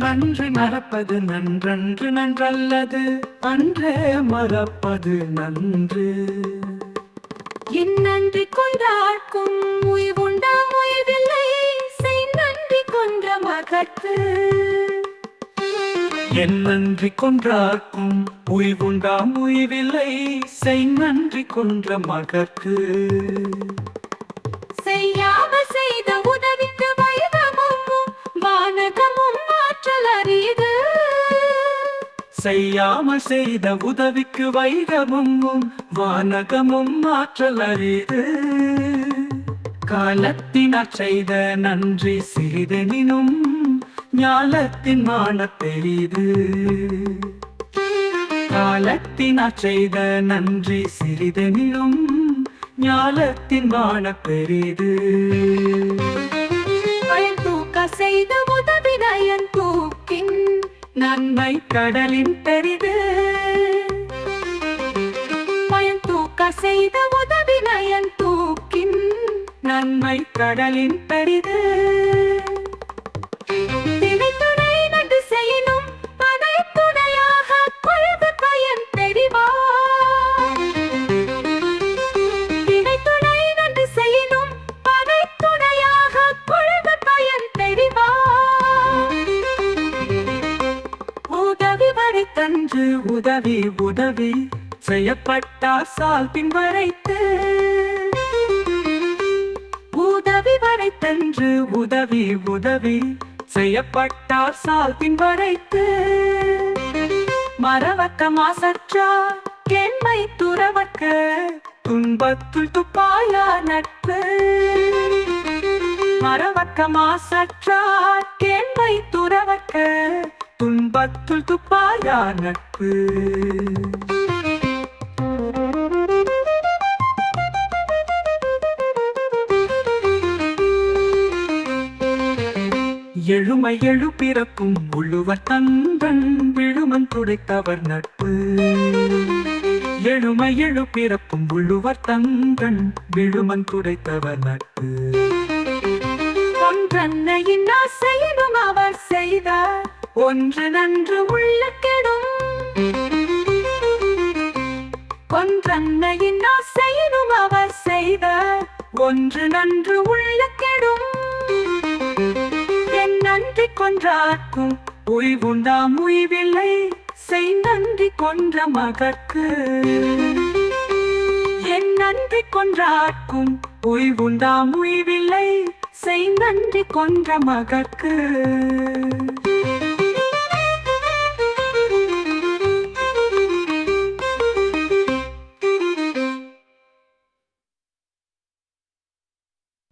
நன்றி மறப்பது நன்றன்று நன்றல்லது அன்றே மறப்பது நன்று. என் நன்றி கொண்டார்க்கும் உய்வுண்டா உய்வில்லை செய் நன்றி கொன்ற மகற்கு என் நன்றி கொன்றார்க்கும் உய்வுண்டாம் உய்வில்லை செய் நன்றி கொன்ற மகற்கு செய்து. அறியுது செய்யாம செய்த உதவிக்கு வைரமும் வானகமும் ஆற்றல் அறிது காலத்தினாற் செய்த நன்றி சிறிதெனினும் ஞாலத்தின் மான தெரிது காலத்தினாற் செய்த நன்றி சிறிதெனினும் ஞாலத்தின் மான பெரிது நன்மை கடலின் பெரிது. பயன் தூக்க செய்த உதவி நயன் தூக்கின் நன்மை கடலின் பெரிது. அடி தன்று உதவி உதவி. செய்யப்பட்டார் சால் பின் வரைத்து உதவி வரை தன்று உதவி உதவி. செய்யப்பட்டார் சால் பின் வரைத்து மறவக்க மாசற்றார் கேண்மை துறவக்க துன்பத்துள் துப்பாயா நட்பு. மரவக்கமா மாசற்றார் கேண்மை துறவக்க துன்பத்துள் துப்பாயா நட்பு. எழுமை எழு பிறக்கும் உழுவர் தந்தன் விழுமன் துடைத்தவர் நட்பு. எழுமை எழு பிறக்கும் உழுவர் தந்தன் விழுமன் துடைத்தவர் நட்பு. ஒன்றன்னையின் ஆசையினும் அவர் செய்தார். ஒன்று நன்று உள்ள கெடும். ஒன்றன்னையின் ஆசையினும் அவர் செய்த ஒன்று நன்று உள்ள கெடும். என் நன்றி கொன்றார்க்கும் உய்வுண்டாம் உய்வில்லை. செய் நன்றி கொன்ற மகற்கு. என் நன்றி கொன்றார்க்கும் உய்வுண்டாம் உய்வில்லை. செய் நன்றி கொன்ற மகற்கு.